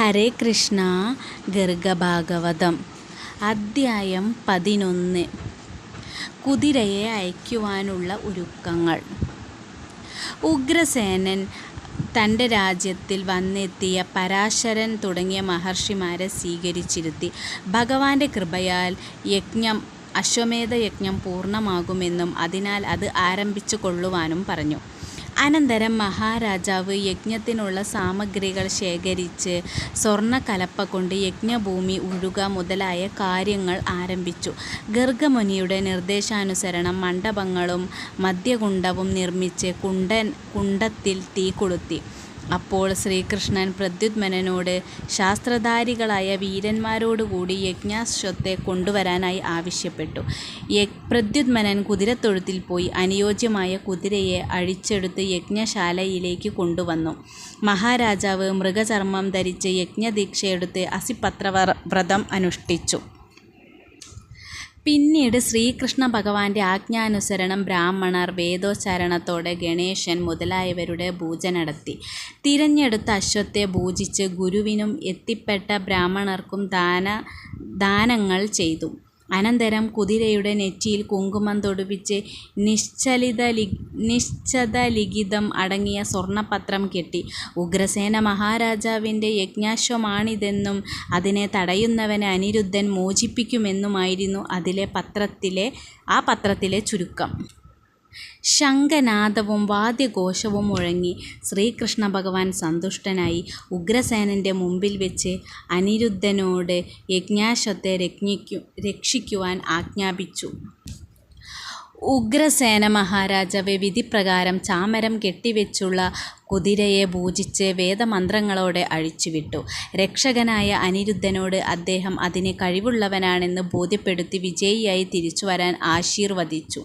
ഹരേ കൃഷ്ണ ഗർഗഭാഗവതം അദ്ധ്യായം പതിനൊന്ന്. കുതിരയെ അയക്കുവാനുള്ള ഒരുക്കങ്ങൾ. ഉഗ്രസേനൻ തന്റെ രാജ്യത്തിൽ വന്നെത്തിയ പരാശരൻ തുടങ്ങിയ മഹർഷിമാരെ സ്വീകരിച്ചിരുത്തി ഭഗവാന്റെ കൃപയാൽ യജ്ഞം അശ്വമേധ അശ്വമേധയജ്ഞം പൂർണമാകുമെന്നും അതിനാൽ അത് ആരംഭിച്ചു കൊള്ളുവാനും പറഞ്ഞു. അനന്തരം മഹാരാജാവ് യജ്ഞത്തിനുള്ള സാമഗ്രികൾ ശേഖരിച്ച് സ്വർണക്കലപ്പ കൊണ്ട് യജ്ഞഭൂമി ഉഴുക മുതലായ കാര്യങ്ങൾ ആരംഭിച്ചു. ഗർഗമുനിയുടെ നിർദ്ദേശാനുസരണം മണ്ഡപങ്ങളും മദ്യകുണ്ഡവും നിർമ്മിച്ച് കുണ്ടൻ കുണ്ടത്തിൽ തീ കൊളുത്തി. അപ്പോൾ ശ്രീകൃഷ്ണൻ പ്രദ്യുത്മനോട് ശാസ്ത്രധാരികളായ വീരന്മാരോടുകൂടി യജ്ഞാശ്വത്തെ കൊണ്ടുവരാനായി ആവശ്യപ്പെട്ടു. പ്രദ്യുത്മനൻ കുതിരത്തൊഴുത്തിൽ പോയി അനുയോജ്യമായ കുതിരയെ അഴിച്ചെടുത്ത് യജ്ഞശാലയിലേക്ക് കൊണ്ടുവന്നു. മഹാരാജാവ് മൃഗചർമ്മം ധരിച്ച് യജ്ഞദീക്ഷയെടുത്ത് അസിപത്ര വ്രതം അനുഷ്ഠിച്ചു. പിന്നീട് ശ്രീകൃഷ്ണ ഭഗവാന്റെ ആജ്ഞാനുസരണം ബ്രാഹ്മണർ വേദോച്ചാരണത്തോടെ ഗണേശൻ മുതലായവരുടെ പൂജ നടത്തി. തിരഞ്ഞെടുത്ത അശ്വത്തെ പൂജിച്ച് ഗുരുവിനും എത്തിപ്പെട്ട ബ്രാഹ്മണർക്കും ദാന ദാനങ്ങൾ ചെയ്തു. അനന്തരം കുതിരയുടെ നെറ്റിയിൽ കുങ്കുമം തൊടുപ്പിച്ച് നിശ്ചലിത നിശ്ചതലിഖിതം അടങ്ങിയ സ്വർണപത്രം കെട്ടി. ഉഗ്രസേന മഹാരാജാവിന്റെ യജ്ഞാശ്വമാണിതെന്നും അതിനെ തടയുന്നവനെ അനിരുദ്ധൻ മോചിപ്പിക്കുമെന്നുമായിരുന്നു അതിലെ പത്രത്തിലെ ആ പത്രത്തിലെ ചുരുക്കം. ശംഖനാദവും വാദ്യഘോഷവും മുഴങ്ങി ശ്രീകൃഷ്ണ ഭഗവാൻ സന്തുഷ്ടനായി ഉഗ്രസേനന്റെ മുമ്പിൽ വെച്ച് അനിരുദ്ധനോട് യജ്ഞാശ്വത്തെ രജ്ഞിക്കു രക്ഷിക്കുവാൻ ആജ്ഞാപിച്ചു. ഉഗ്രസേന മഹാരാജാവ് വിധിപ്രകാരം ചാമരം കെട്ടിവെച്ചുള്ള കുതിരയെ പൂജിച്ച് വേദമന്ത്രങ്ങളോടെ അഴിച്ചുവിട്ടു. രക്ഷകനായ അനിരുദ്ധനോട് അദ്ദേഹം അതിന് കഴിവുള്ളവനാണെന്ന് ബോധ്യപ്പെടുത്തി വിജയിയായി തിരിച്ചുവരാൻ ആശീർവദിച്ചു.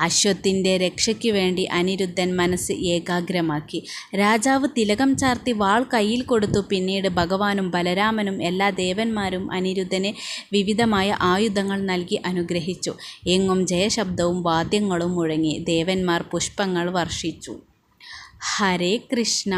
അശ്വത്തിന്റെ രക്ഷയ്ക്കു വേണ്ടി അനിരുദ്ധൻ മനസ്സ് ഏകാഗ്രമാക്കി. രാജാവ് തിലകം ചാർത്തി വാൾ കയ്യിൽ കൊടുത്തു. പിന്നീട് ഭഗവാനും ബലരാമനും എല്ലാ ദേവന്മാരും അനിരുദ്ധനെ വിവിധമായ ആയുധങ്ങൾ നൽകി അനുഗ്രഹിച്ചു. എങ്ങും ജയശബ്ദവും വാദ്യങ്ങളും മുഴങ്ങി ദേവന്മാർ പുഷ്പങ്ങൾ വർഷിച്ചു. ഹരേ കൃഷ്ണ.